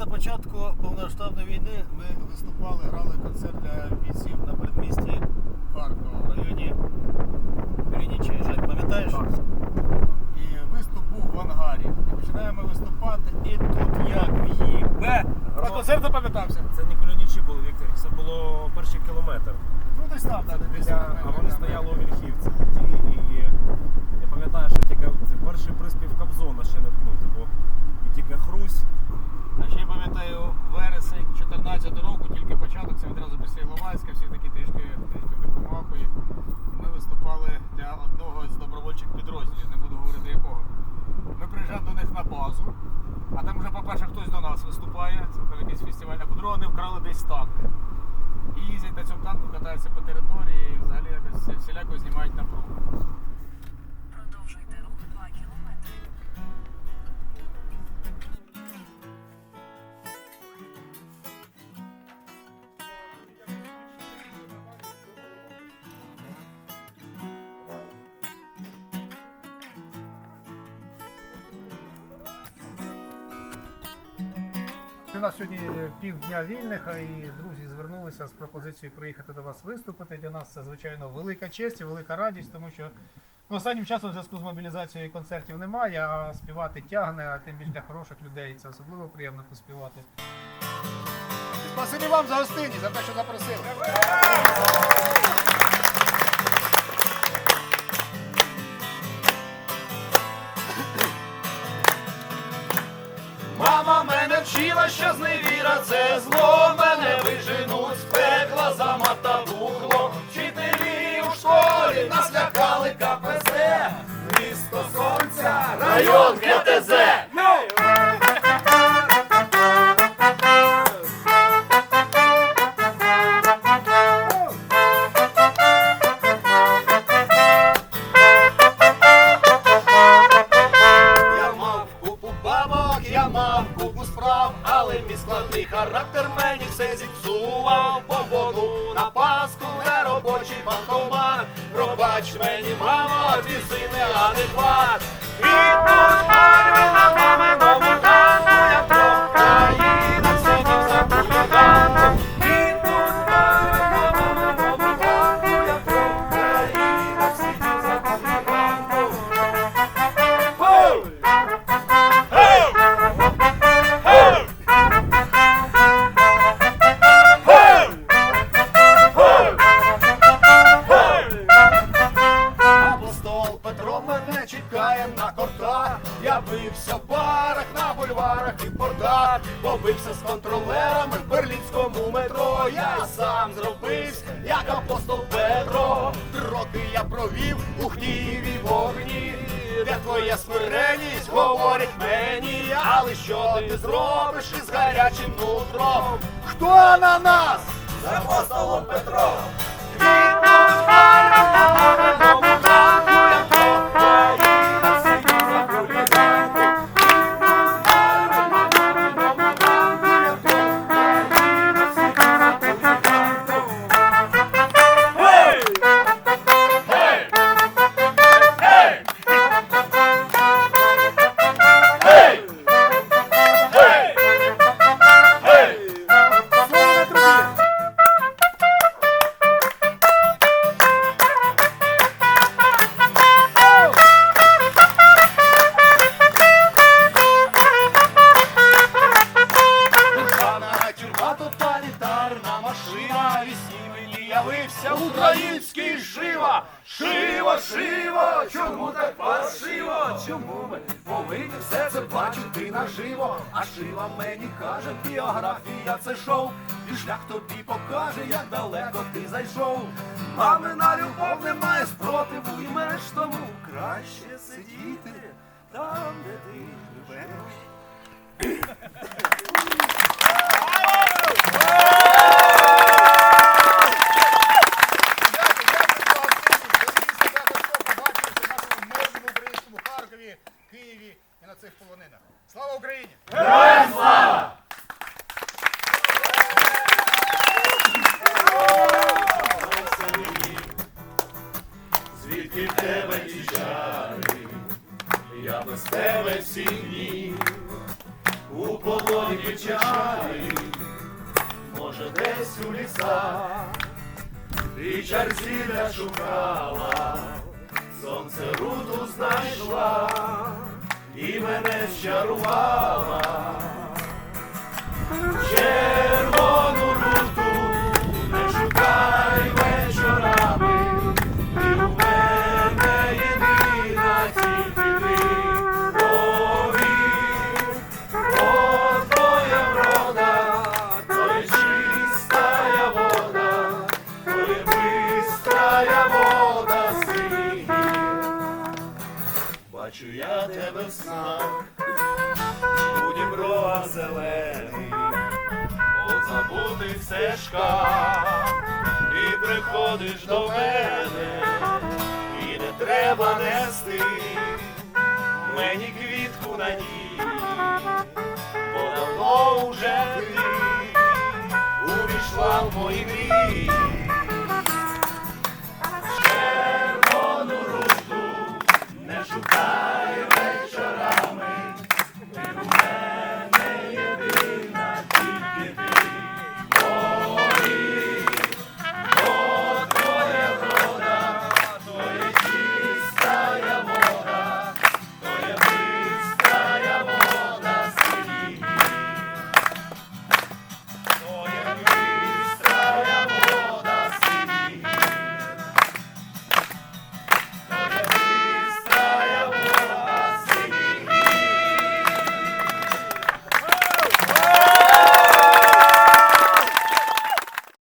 на початку повномасштабної війни ми виступали, грали концерт для бійців на передмісті Харкова в районі Рінічі. Жек, пам'ятаєш? І виступ був в ангарі. І починаємо виступати, і тут як в'їбе. На концерт запам'ятався? Це не колінічі були, Віктор, це було перший кілометр. Ну десь там, так, десь Біля, там. а вони стояли у Вільхівці тоді, і я пам'ятаю, що тільки це перший приспів Кобзона ще не ну, типу, і тільки Хрусь. А ще вересень 14 року, тільки початок, це відразу після Іловайська, всі такі трішки трішки в. Ми виступали для одного з добровольчих підрозділів, не буду говорити якого. Ми приїжджаємо до них на базу, а там вже, по-перше, хтось до нас виступає, це там якийсь фестиваль, а по-друге, вони вкрали десь танк. І їздять на цьому танку, катаються по території і взагалі якось всіляко знімають напругу. У нас сьогодні півдня вільних, а і друзі звернулися з пропозицією приїхати до вас виступити. Для нас це звичайно велика честь і велика радість, тому що ну, останнім часом в зв'язку з мобілізацією концертів немає, а співати тягне, а тим більше для хороших людей. Це особливо приємно поспівати. Спасибі вам за гостинність, за те, що запросили. Район ГТЗ. Я мав купу бабок, я мав купу справ, але мій складний характер мені все зіпсував. Погоду на Пасху, не робочий банкомат. Пробач мені, мамо, твій син неадекват. Квітнуть пальми на маминому танку, на кортах. Я бився в барах, на бульварах і портах. Побився з контролерами в берлінському метро. Я сам зробився, як апостол Петро. Роки я провів у гніві вогні. Де твоя смиреність говорить мені, але що ти зробиш із гарячим нутром? Хто на нас? З апостолом Петром. Мені явився український жива. Шиво, шиво, чому так паршиво? Чому ми повинні все це бачити наживо? А шива мені каже, біографія це шоу. І шлях тобі покаже, як далеко ти зайшов. Мамина любов не має спротиву, і менш тому краще сидіти там, Києві і на цих полонинах. Слава Україні! Героям слава! Звідки в тебе ті жари, я без тебе всі дні, у полоні печалі, може, десь у лісах, ти чар шукала сонце руту знайшла і мене щарувала. Червону Бачу я тебе в снах, у дібровах зелених, по забутих стежках, ти приходиш до мене, і не треба нести мені квітку на ній, бо давно уже ти увійшла в мої мрії.